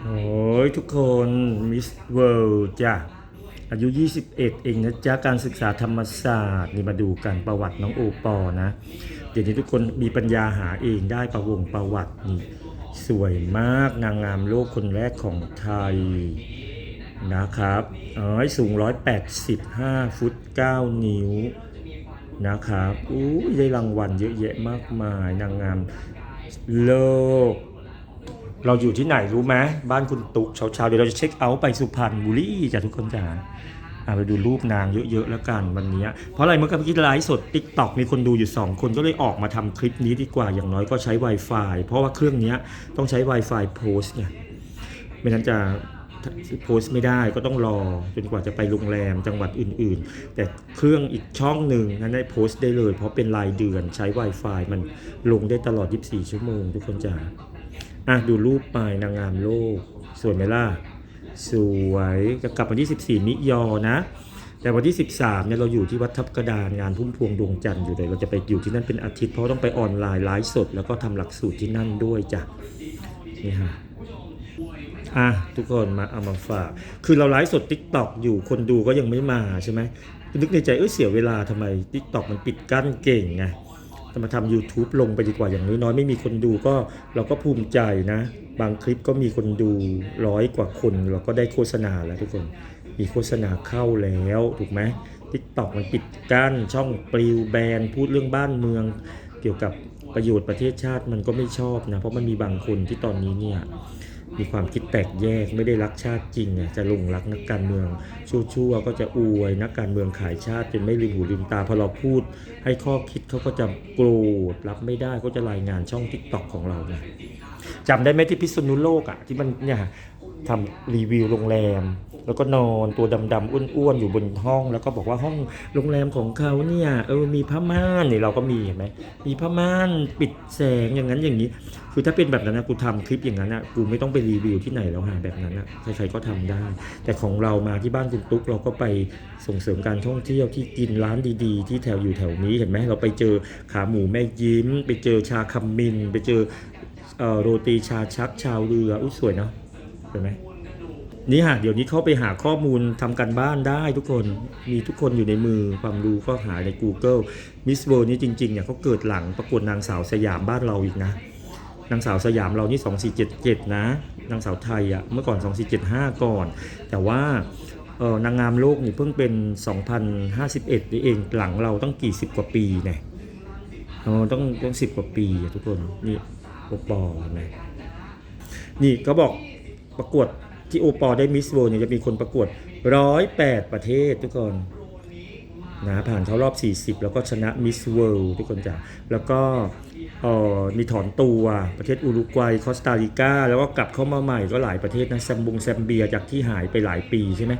โอ้ยทุกคนมิสเวิลด์จ้ะ อายุ 21 เองนะจ๊ะ การศึกษาธรรมศาสตร์นี่มาดูกันประวัติน้องโอปอนะ เดี๋ยวนี้ทุกคนมีปัญญาหาเองได้ประวงประวัตินี่ สวยมากนางงามโลกคนแรกของไทยนะครับเอ้ยสูง 185 ฟุต 9 นิ้วนะครับอู้ยได้รางวัลเยอะแยะมากมายนางงามโลก เราอยู่ที่ไหนรู้ไหมบ้านคุณตุกเช้าๆเดี๋ยวเราจะเช็คเอาท์ไปสุพรรณบุรีจ้ะทุกคนจ้ะอะไปดูรูปนางเยอะๆแล้วกันวันนี้ เพราะอะไรเมื่อกี้ไลฟ์สด t ิ k t o k มีคนดูอยู่ 2 คนก็เลยออกมาทำคลิปนี้ดีกว่าอย่างน้อยก็ใช้ Wi-Fi เพราะว่าเครื่องนี้ต้องใช้ Wi-Fi โพสไงไม่นั้นจะโพสไม่ได้ก็ต้องรอจนกว่าจะไปโรงแรมจังหวัดอื่นๆ แต่เครื่องอีกช่องหนึ่งนั้นได้โพสต์ได้เลย เพราะเป็นรายเดือนใช้ Wi-Fi มันลงได้ตลอด 24 ชั่วโมง ทุกคนจ้า อะดูรูปไปนางงามโลก สวยไหมล่ะ สวยจะกลับวันที่ 14มิยอนะ แต่วันที่ 13เนี่ยเราอยู่ที่วัดทับกระดานงานพุ่มพวงดวงจันทร์อยู่เลย เราจะไปอยู่ที่นั่นเป็นอาทิตย์เพราะต้องไปออนไลน์ไลฟ์สด แล้วก็ทำหลักสูตรที่นั่นด้วยจ้ะนี่ฮะอะทุกคนมาเอามาฝาก คือเราไลฟ์สด t ิ k t o k อยู่คนดูก็ยังไม่มาใช่ไหมนึกในใจเออเสียเวลาทำไม t ิ k t o k มันปิดกั้นเก่งไง จะมาทำ YouTube ลงไปดีกว่าอย่างน้อยๆไม่มีคนดูก็เราก็ภูมิใจนะ บางคลิปก็มีคนดูร้อยกว่าคน เราก็ได้โฆษณาแล้วทุกคน มีโฆษณาเข้าแล้วถูกไหม t ิ k t o k มันปิดกั้นช่องปลิวแบนพูดเรื่องบ้านเมือง เกี่ยวกับประโยชน์ประเทศชาติมันก็ไม่ชอบนะ เพราะมันมีบางคนที่ตอนนี้เนี่ย มีความคิดแตกแยกไม่ได้รักชาติจริงอะจะลงรักนักการเมืองชั่วๆก็จะอวยนักการเมืองขายชาติจนไม่ลืมหูลืมตาพอเราพูด ให้ข้อคิดเขาก็จะโกรธรับไม่ได้ก็จะรายงานช่องทิกตอกของเราไงจำได้ไหมที่พิษณุโลกอะที่มันเนี่ยทำรีวิวโรงแรม แล้วก็นอนตัวดำๆอ้วนๆอยู่บนห้อง แล้วก็บอกว่าห้องโรงแรมของเขาเนี่ยเออมีผ้าม่านนี่เราก็มีเห็นไหมมีผ้าม่านปิดแสงอย่างนั้นอย่างนี้ คือถ้าเป็นแบบนั้นนะกูทำคลิปอย่างนั้นนะกูไม่ต้องไปรีวิวที่ไหนแล้วหาแบบนั้นนะใครๆก็ทำได้ แต่ของเรามาที่บ้านคุณตุ๊กเราก็ไปส่งเสริมการท่องเที่ยวที่กินร้านดีๆ ที่แถวอยู่แถวนี้เห็นไหมเราไปเจอขาหมูแม่ยิ้ม ไปเจอชาคำมิน ไปเจอเอ่อโรตีชาชักชาวเรืออุ้ยสวยเนาะเห็นไหม นี่ฮะเดี๋ยวนี้เข้าไปหาข้อมูลทำกันบ้านได้ทุกคนมีทุกคนอยู่ในมือความรู้ก็หาใน Google Miss World นี่จริงๆเนี่ยเขาเกิดหลังประกวดนางสาวสยามบ้านเราอีกนะ นางสาวสยามเรานี่ 2477 นะ นางสาวไทยอะเมื่อก่อน 2475 ก่อน แต่ว่าเออนางงามโลกนี่เพิ่งเป็น 2051นี่เองหลังเราต้องกี่สิบกว่าปีเนี่ยเออต้องต้องสิบกว่าปีอะทุกคนนี่โอปอล์เนไหมนี่ก็บอกประกวด ที่โอปอลได้มิสเวิลด์เนี่ยจะมีคนประกวด 108 ประเทศทุกคนนะผ่านเข้ารอบ 40 แล้วก็ชนะมิสเวิลด์ทุกคนจ้ะแล้วก็เออมีถอนตัวประเทศอุรุกวัยคอสตาริกา แล้วก็กลับเข้ามาใหม่ก็หลายประเทศนะแซมบงแซมเบียจากที่หายไปหลายปีใช่ไหม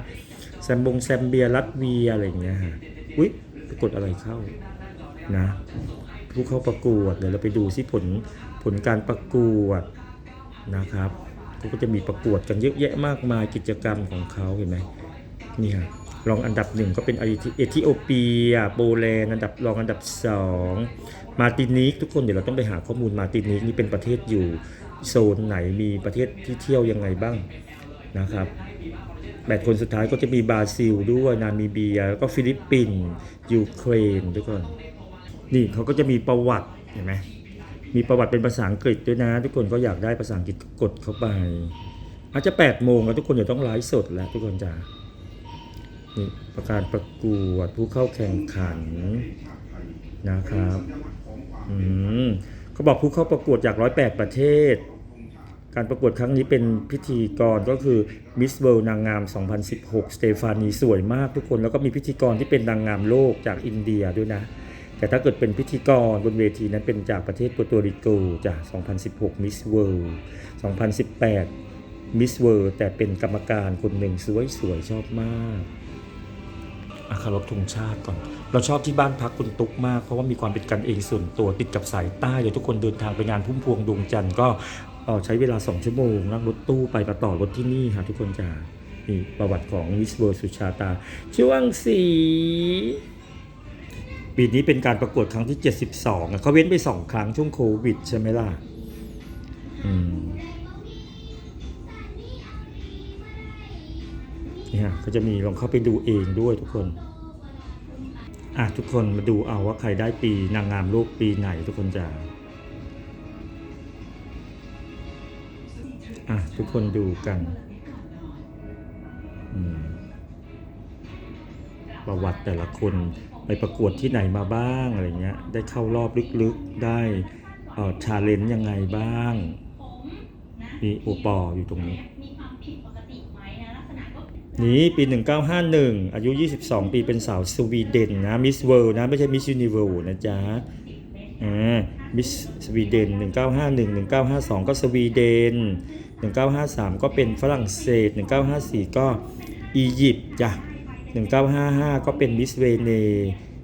แซมบงแซมเบียรัสเวียอะไรอย่างเงี้ยฮะอุ๊ยปรากฏอะไรเข้านะผู้เข้าประกวดเดี๋ยวเราไปดูซิผลผลการประกวดนะครับ เขาก็จะมีประกวดกันเยอะแยะมากมายกิจกรรมของเขาเห็นไหมนี่ฮะรองอันดับหนึ่งก็เป็นเอธิโอเปียโปแลนด์อันดับรองอันดับสองมาตินิกทุกคนเดี๋ยวเราต้องไปหาข้อมูลมาตินิกนี่เป็นประเทศอยู่โซนไหนมีประเทศที่เที่ยวยังไงบ้างนะครับแปดคนสุดท้ายก็จะมีบราซิลด้วยนามิเบียแล้วก็ฟิลิปปินส์ยูเครนทุกคนนี่เขาก็จะมีประวัติเห็นไหม มีประวัติเป็นภาษาอังกฤษด้วยนะ ทุกคนก็อยากได้ภาษาอังกฤษกดเข้าไป อาจจะ8โมงแล้วทุกคนเดี๋ยวต้องไลฟ์สดแล้วทุกคนจ้านี่ประการประกวดผู้เข้าแข่งขันนะครับอืมเขาบอกผู้เข้าประกวดจาก108ประเทศ การประกวดครั้งนี้เป็นพิธีกรก็คือ Miss World นางงาม 2016 สเตฟานีสวยมากทุกคนแล้วก็มีพิธีกรที่เป็นนางงามโลกจากอินเดียด้วยนะ แต่ถ้าเกิดเป็นพิธีกรบนเวทีนั้นเป็นจากประเทศปัวโตริโกจาก2016 Miss World 2018 Miss World แต่เป็นกรรมการคนหนึ่งสวยๆชอบมากอาคารบธงชาติก่อน เราชอบที่บ้านพักคุณตุ๊กมาก เพราะว่ามีความเป็นกันเองส่วนตัวติดกับสายใต้เดี๋ยวทุกคนเดินทางไปงานพุ่มพวงดวงจันทร์ก็ออใช้เวลา 2 ชั่วโมงนั่งรถตู้ไปมาต่อรถที่นี่ค่ะทุกคนจ้านี่ประวัติของมิสเวอร์สุชาตา ช่วงสี ปีนี้เป็นการประกวดครั้งที่ 72อะเขาเว้นไป2ครั้งช่วงโควิดใช่ไหมล่ะอืมเนี่ยก็จะมีลองเข้าไปดูเองด้วยทุกคนอะทุกคนมาดูเอาว่าใครได้ปีนางงามโลกปีไหนทุกคนจะอะทุกคนดูกันประวัติแต่ละคน ปประกวดที่ไหนมาบ้างอะไรเงี้ย ได้เข้ารอบลึกๆ ได้เอ่อชาเลนจ์ยังไงบ้างมีโอปออยู่ตรงนี้ นี้ปี 1951 อายุ 22 ปีเป็นสาวสวีเดนนะ มิสเวิลด์นะ ไม่ใช่มิสยูนิเวิลด์นะจ๊ะอ่ามิสสวีเดน 1951 1952 ก็สวีเดน 1953 ก็เป็นฝรั่งเศส 1954 ก็อียิปต์จ้ะ 1955 ก็เป็นมิสเวเน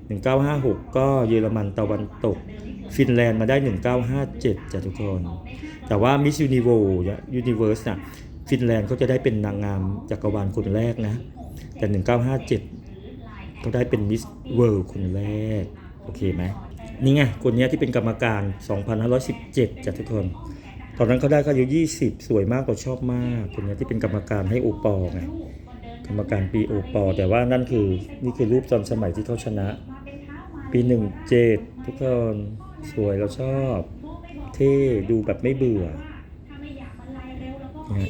1956 ก็เยอรมันตะวันตก ฟินแลนด์มาได้ 1957จ้ะทุกคน แต่ว่ามิสยูนิเวิลด์ยูนิเวิร์สน่ะฟินแลนด์เขาจะได้เป็นนางงามจักรวาลคนแรกนะ แต่ 1957 เขาได้เป็นมิสเวิลด์คนแรก โอเคไหมนี่ไง คนนี้ที่เป็นกรรมการ 2517จ้ะทุกคน ตอนนั้นเขาได้เขาอายุ20 สวยมากเราชอบมาก คนนี้ที่เป็นกรรมการให้โอปอลไง กรรมการปีโอปอ แต่ว่านั่นคือนี่คือรูปตอสมัยที่เขาชนะ ปี17ทุกคนสวยเราชอบ เท่ดูแบบไม่เบื่อ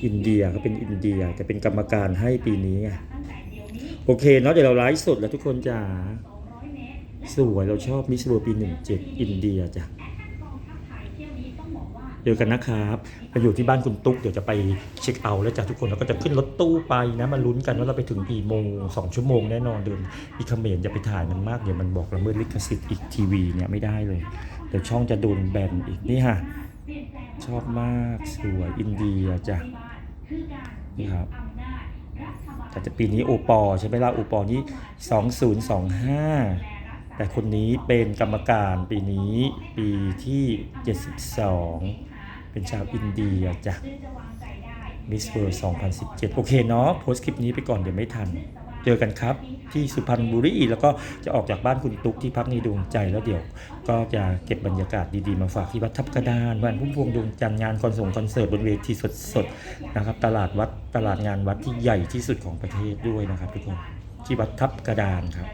อินเดียเขาเป็นอินเดียแต่เป็นกรรมการให้ปีนี้โอเคเนาะเดี๋ยวเราไลฟ์สดแล้วทุกคนจ๋าสวยเราชอบมิสเวอร์ปี17อินเดียจ้ะ จอกันนะครับมาอยู่ที่บ้านคุณตุ๊กเดี๋ยวจะไปเช็คเอาท์แล้วจ้ะทุกคนแล้วก็จะขึ้นรถตู้ไปนะมาลุ้นกันว่าเราไปถึงกี่โมงสองชั่วโมงแน่นอนเดินอีคเขมรจะไปถ่ายมันมากเดี๋ยวมันบอกละเมิดลิขสิทธิ์อีกทีวีเนี่ยไม่ได้เลยเดี๋ยวช่องจะโดนแบนอีกนี่ฮะชอบมากสวยอินเดียจ้ะนี่ครับแต่จะปีนี้โอปอใช่ไหมล่ะโอปอนี่2025แต่คนนี้เป็นกรรมการปีนี้ปีที่ 72 เป็นชาวอินเดียจ้ะมิสเวิร์2017 โอเคเนาะโพสคลิปนี้ไปก่อนเดี๋ยวไม่ทัน เจอกันครับ ที่สุพรรณบุรีแล้วก็จะออกจากบ้านคุณตุ๊กที่พักในดวงใจแล้วเดี๋ยว ก็จะเก็บบรรยากาศดีๆ มาฝากที่วัดทับกระดานวันพุ่มพวงดวงจันทร์งานคอนเสิร์ตคอนเสิร์ตบนเวทีสดๆนะครับ ตลาดวัดตลาดงานวัดที่ใหญ่ที่สุดของประเทศด้วยนะครับทุกคนที่วัดทับกระดานครับ